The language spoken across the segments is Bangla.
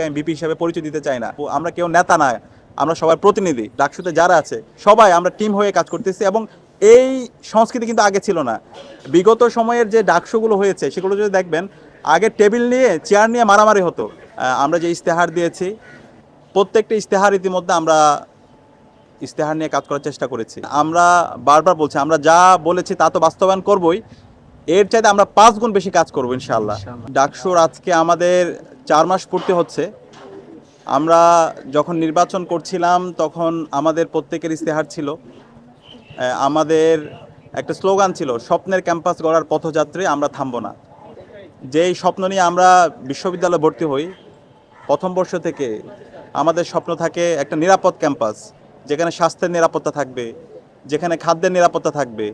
আমি বিপি হিসাবে পরিচয় দিতে চাই না। আমরা কেউ নেতা না, আমরা সবার প্রতিনিধি, ডাকসুতে যারা আছে, সবাই আমরা টিম হয়ে কাজ করতেছি এবং এই সংস্কৃতি কিন্তু আগে ছিল না। বিগত সময়ের যে ডাকসুগুলো হয়েছে, সেগুলো যদি দেখবেন, আগে টেবিল নিয়ে চেয়ার নিয়ে মারামারি হতো। আমরা যে ইস্তেহার দিয়েছি, প্রত্যেকটা ইস্তেহার ইতিমধ্যে আমরা ইস্তেহার নিয়ে কাজ করার চেষ্টা করেছি। আমরা বারবার বলছি, আমরা যা বলেছি তা তো বাস্তবায়ন করবই এর চাইতে আমরা পাঁচ গুণ বেশি কাজ করব ইনশাল্লাহ ডাকসুর আজকে আমাদের চার মাস পূর্তি হচ্ছে। আমরা যখন নির্বাচন করছিলাম তখন আমাদের প্রত্যেকের ইস্তেহার ছিল। আমাদের একটা স্লোগান ছিল স্বপ্নের ক্যাম্পাস গড়ার পথযাত্রী আমরা থামবো না। যেই স্বপ্ন নিয়ে আমরা বিশ্ববিদ্যালয়ে ভর্তি হই প্রথম বর্ষ থেকে আমাদের স্বপ্ন থাকে একটা নিরাপদ ক্যাম্পাস যেখানে স্বাস্থ্যের নিরাপত্তা থাকবে যেখানে খাদ্যের নিরাপত্তা থাকবে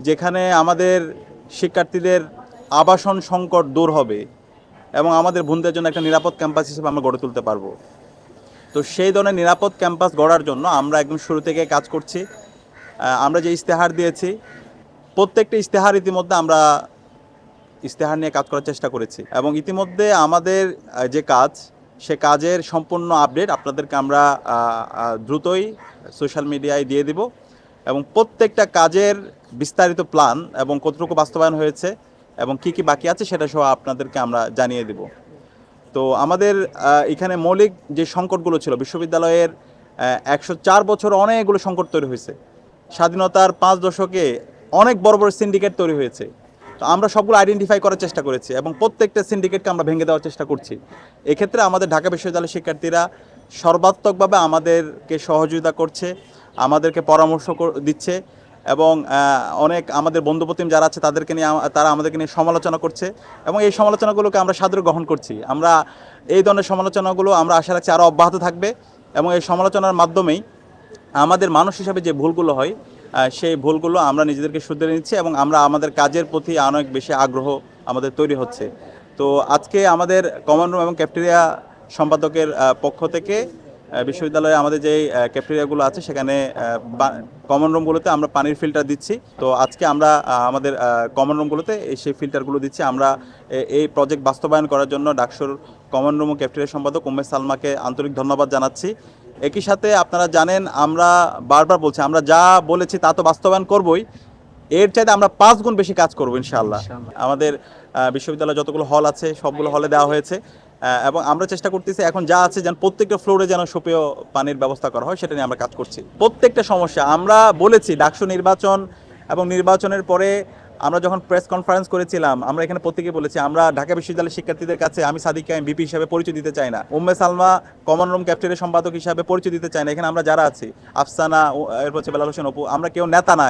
যেখানে আমাদের শিক্ষার্থীদের আবাসন সংকট দূর হবে এবং আমাদের বন্ধুদের জন্য একটা নিরাপদ ক্যাম্পাস হিসেবে আমরা গড়ে তুলতে পারব। তো সেই ধরনের নিরাপদ ক্যাম্পাস গড়ার জন্য আমরা একদম শুরু থেকে কাজ করছি। আমরা যে ইস্তেহার দিয়েছি, প্রত্যেকটা ইস্তেহার ইতিমধ্যে আমরা ইস্তেহার নিয়ে কাজ করার চেষ্টা করেছি এবং ইতিমধ্যে আমাদের যে কাজ, সে কাজের সম্পূর্ণ আপডেট আপনাদেরকে আমরা দ্রুতই সোশ্যাল মিডিয়ায় দিয়ে দিব। এবং প্রত্যেকটা কাজের বিস্তারিত প্ল্যান এবং কতটুকু বাস্তবায়ন হয়েছে এবং কি কি বাকি আছে সেটা সহ আপনাদেরকে আমরা জানিয়ে দেব। তো আমাদের এখানে মৌলিক যে সংকটগুলো ছিল, বিশ্ববিদ্যালয়ের একশো চার বছর অনেকগুলো সংকট তৈরি হয়েছে। স্বাধীনতার পাঁচ দশকে অনেক বড় বড় সিন্ডিকেট তৈরি হয়েছে। তো আমরা সবগুলো আইডেন্টিফাই করার চেষ্টা করেছি এবং প্রত্যেকটা সিন্ডিকেটকে আমরা ভেঙে দেওয়ার চেষ্টা করছি। এক্ষেত্রে আমাদের ঢাকা বিশ্ববিদ্যালয়ের শিক্ষার্থীরা সর্বাত্মকভাবে আমাদেরকে সহযোগিতা করছে। আমাদেরকে পরামর্শ দিচ্ছে এবং অনেক আমাদের বন্ধুপ্রতিম যারা আছে তাদেরকে নিয়ে তারা আমাদেরকে নিয়ে সমালোচনা করছে এবং এই সমালোচনাগুলোকে আমরা সাদরে গ্রহণ করছি। আমরা এই ধরনের সমালোচনাগুলো আমরা আশা রাখছি আরও অব্যাহত থাকবে এবং এই সমালোচনার মাধ্যমেই আমাদের মানুষ হিসাবে যে ভুলগুলো হয় সেই ভুলগুলো আমরা নিজেদেরকে শুধরে নিচ্ছি এবং আমরা আমাদের কাজের প্রতি অনেক বেশি আগ্রহ আমাদের তৈরি হচ্ছে। তো আজকে আমাদের কমন রুম এবং ক্যাফটেরিয়া সম্পাদকের পক্ষ থেকে বিশ্ববিদ্যালয়ে আমাদের যে ক্যাফটেরিয়াগুলো আছে সেখানে কমন রুমগুলোতে আমরা পানির ফিল্টার দিচ্ছি। তো আজকে আমরা আমাদের কমন রুমগুলোতে এই সেই ফিল্টারগুলো দিচ্ছি। আমরা এই প্রজেক্ট বাস্তবায়ন করার জন্য ডাকসুর কমন রুম ও ক্যাফটেরিয়া সম্পাদক উমেশ সালমাকে আন্তরিক ধন্যবাদ জানাচ্ছি। একই সাথে আপনারা জানেন আমরা বারবার বলছি আমরা যা বলেছি তা তো বাস্তবায়ন করবই। এর চাইতে আমরা পাঁচ গুণ বেশি কাজ করব ইনশাআল্লাহ। আমাদের বিশ্ববিদ্যালয়ে যতগুলো হল আছে সবগুলো হলে দেওয়া হয়েছে। এবং আমরা চেষ্টা করতেছি এখন যা আছে যেন প্রত্যেকটা ফ্লোরে যেন সুপেয় পানির ব্যবস্থা করা হয়, সেটা নিয়ে আমরা কাজ করছি। প্রত্যেকটা সমস্যা, আমরা বলেছি ডাকসু নির্বাচন এবং নির্বাচনের পরে আমরা যখন প্রেস কনফারেন্স করেছিলাম, আমরা এখানে প্রত্যেকে বলেছি, আমরা ঢাকা বিশ্ববিদ্যালয়ের শিক্ষার্থীদের কাছে আমি সাদিককে আমি বিপি হিসাবে পরিচয় দিতে চাই না। উম্মে সালমা কমন রুম ক্যাপ্টেনের সম্পাদক হিসাবে পরিচয় দিতে চাই না। এখানে আমরা যারা আছি, আফসানা এরপর হচ্ছে বেলাল হোসেন অপু, আমরা কেউ নেতা না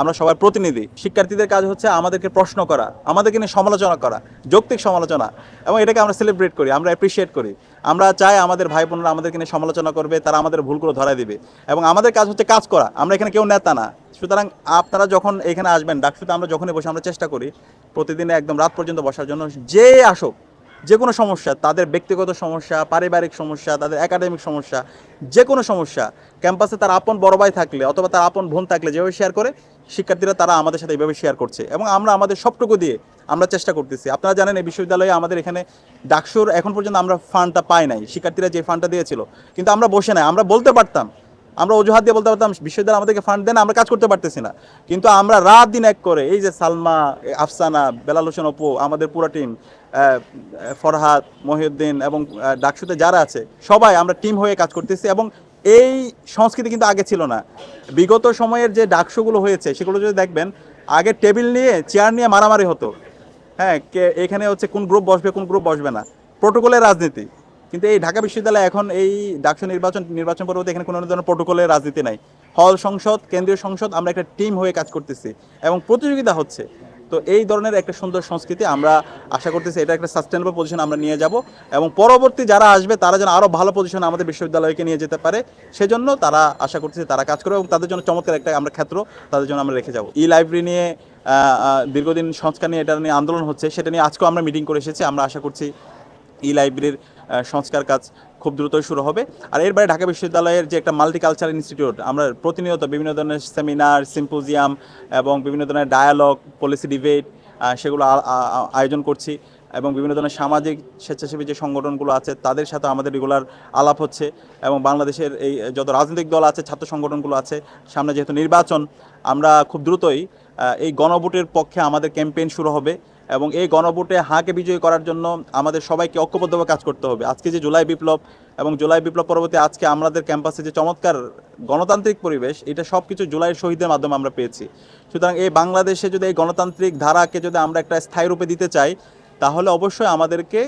আমরা সবার প্রতিনিধি। শিক্ষার্থীদের কাজ হচ্ছে আমাদেরকে প্রশ্ন করা, আমাদেরকে নিয়ে সমালোচনা করা, যৌক্তিক সমালোচনা। এবং এটাকে আমরা সেলিব্রেট করি, আমরা অ্যাপ্রিসিয়েট করি। আমরা চাই আমাদের ভাই বোনরা আমাদেরকে নিয়ে সমালোচনা করবে, তারা আমাদের ভুলগুলো ধরায় দিবে। এবং আমাদের কাজ হচ্ছে কাজ করা, আমরা এখানে কেউ নেতা না। সুতরাং আপনারা যখন এখানে আসবেন, ডাকসুতে আমরা যখনই বসে, আমরা চেষ্টা করি প্রতিদিনে একদম রাত পর্যন্ত বসার জন্য, যে আসুক যে কোনো সমস্যা, তাদের ব্যক্তিগত সমস্যা, পারিবারিক সমস্যা, তাদের একাডেমিক সমস্যা যে কোনো সমস্যা ক্যাম্পাসে তার আপন বড় ভাই থাকলে অথবা তার আপন বোন থাকলে যেভাবে শেয়ার করে, শিক্ষার্থীরা তারা আমাদের সাথে এইভাবে শেয়ার করছে। এবং আমরা আমাদের সবটুকু দিয়ে আমরা চেষ্টা করতেছি। আপনারা জানেন এই বিশ্ববিদ্যালয়ে আমাদের এখানে ডাকসুর এখন পর্যন্ত আমরা ফান্ডটা পাই নাই। শিক্ষার্থীরা যে ফান্ডটা দিয়েছিল, কিন্তু আমরা বসে নাই। আমরা বলতে পারতাম, আমরা অজুহাত দিয়ে বলতে পারতাম, বিশ্ববিদ্যালয় আমাদেরকে ফান্ড দেন, আমরা কাজ করতে পারতেছি না। কিন্তু আমরা রাত দিন এক করে, এই যে সালমা, আফসানা, বেলাল হোসেন অপু, আমাদের পুরো টিম ফরহাদ, মহিউদ্দিন এবং ডাকসুতে যারা আছে, সবাই আমরা টিম হয়ে কাজ করতেছি এবং এই সংস্কৃতি কিন্তু আগে ছিল না। বিগত সময়ের যে ডাকসুগুলো হয়েছে, সেগুলো যদি দেখবেন, আগে টেবিল নিয়ে চেয়ার নিয়ে মারামারি হতো। হ্যাঁ কে, এখানে হচ্ছে কোন গ্রুপ বসবে, কোন গ্রুপ বসবে না। প্রোটোকলের রাজনীতি। কিন্তু এই ঢাকা বিশ্ববিদ্যালয়ে এখন এই ডাকসু নির্বাচন নির্বাচন পরবর্তী এখানে কোনো ধরনের প্রোটোকলের রাজনীতি নাই। হল সংসদ, কেন্দ্রীয় সংসদ, আমরা একটা টিম হয়ে কাজ করতেছি। এবং প্রতিযোগিতা হচ্ছে। তো এই ধরনের একটা সুন্দর সংস্কৃতি আমরা আশা করতেছি এটা একটা সাস্টেনেবল পজিশন আমরা নিয়ে যাব এবং পরবর্তী যারা আসবে, তারা যেন আরও ভালো পজিশনে আমাদের বিশ্ববিদ্যালয়কে নিয়ে যেতে পারে। সেজন্য তারা আশা করতেছি তারা কাজ করবে এবং তাদের জন্য চমৎকার একটা আমরা ক্ষেত্র তাদের জন্য আমরা রেখে যাব। ই লাইব্রেরি নিয়ে দীর্ঘদিন সংস্কার নিয়ে এটা নিয়ে আন্দোলন হচ্ছে, সেটা নিয়ে আজকেও আমরা মিটিং করে এসেছি। আমরা আশা করছি ই লাইব্রেরির সংস্কার কাজ খুব দ্রুতই শুরু হবে। আর এর বাইরে ঢাকা বিশ্ববিদ্যালয়ের যে একটা মাল্টিকালচারাল ইনস্টিটিউট আমরা প্রতিনিয়ত বিভিন্ন ধরনের সেমিনার সিম্পোজিয়াম এবং বিভিন্ন ধরনের ডায়ালগ পলিসি ডিবেট সেগুলো আয়োজন করছি এবং বিভিন্ন ধরনের সামাজিক স্বেচ্ছাসেবী যে সংগঠনগুলো আছে, তাদের সাথে আমাদের রেগুলার আলাপ হচ্ছে এবং বাংলাদেশের এই যত রাজনৈতিক দল আছে, ছাত্র সংগঠনগুলো আছে, সামনে যেহেতু নির্বাচন, আমরা খুব দ্রুতই এই গণভোটের পক্ষে আমাদের ক্যাম্পেইন শুরু হবে। এবং এই গণভোটে হাঁকে বিজয়ী করার জন্য আমাদের সবাইকে ঐক্যবদ্ধভাবে কাজ করতে হবে। আজকে যে জুলাই বিপ্লব এবং জুলাই বিপ্লব পরবর্তী আজকে আমাদের ক্যাম্পাসে যে চমৎকার গণতান্ত্রিক পরিবেশ, এটা সব কিছু জুলাই শহীদের মাধ্যমে আমরা পেয়েছি। সুতরাং এই বাংলাদেশে যদি এই গণতান্ত্রিক ধারাকে যদি আমরা একটা স্থায়ী রূপে দিতে চাই, তাহলে অবশ্যই আমাদেরকে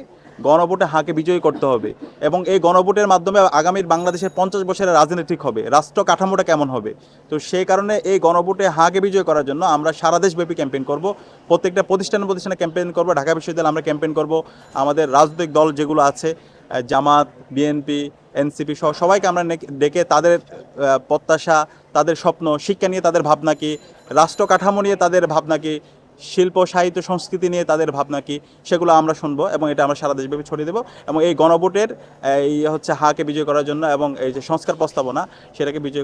গণভোটে হাঁকে বিজয়ী করতে হবে এবং এই গণভোটের মাধ্যমে আগামীর বাংলাদেশের পঞ্চাশ বছরের রাজনীতি হবে, রাষ্ট্র কাঠামোটা কেমন হবে? তো সেই কারণে এই গণভোটে হাঁকে বিজয় করার জন্য আমরা সারা দেশব্যাপী ক্যাম্পেইন করব, প্রত্যেকটা প্রতিষ্ঠানে প্রতিষ্ঠানে ক্যাম্পেইন করব, ঢাকা বিশ্ববিদ্যালয়ে আমরা ক্যাম্পেইন করব, আমাদের রাজনৈতিক দল যেগুলো আছে জামাত, বিএনপি, এনসিপি সহ সবাইকে আমরা ডেকে তাদের প্রত্যাশা, তাদের স্বপ্ন, শিক্ষা নিয়ে তাদের ভাবনা কি, রাষ্ট্র কাঠামো নিয়ে তাদের ভাবনা কি শিল্প, সাহিত্য, সংস্কৃতি নিয়ে তাদের ভাবনা কি সেগুলো আমরা শুনব এবং এটা আমরা সারা দেশব্যাপী ছড়িয়ে দেবো এবং এই গণভোটের, এই হচ্ছে হাকে বিজয় করার জন্য এবং এই যে সংস্কার প্রস্তাবনা সেটাকে বিজয়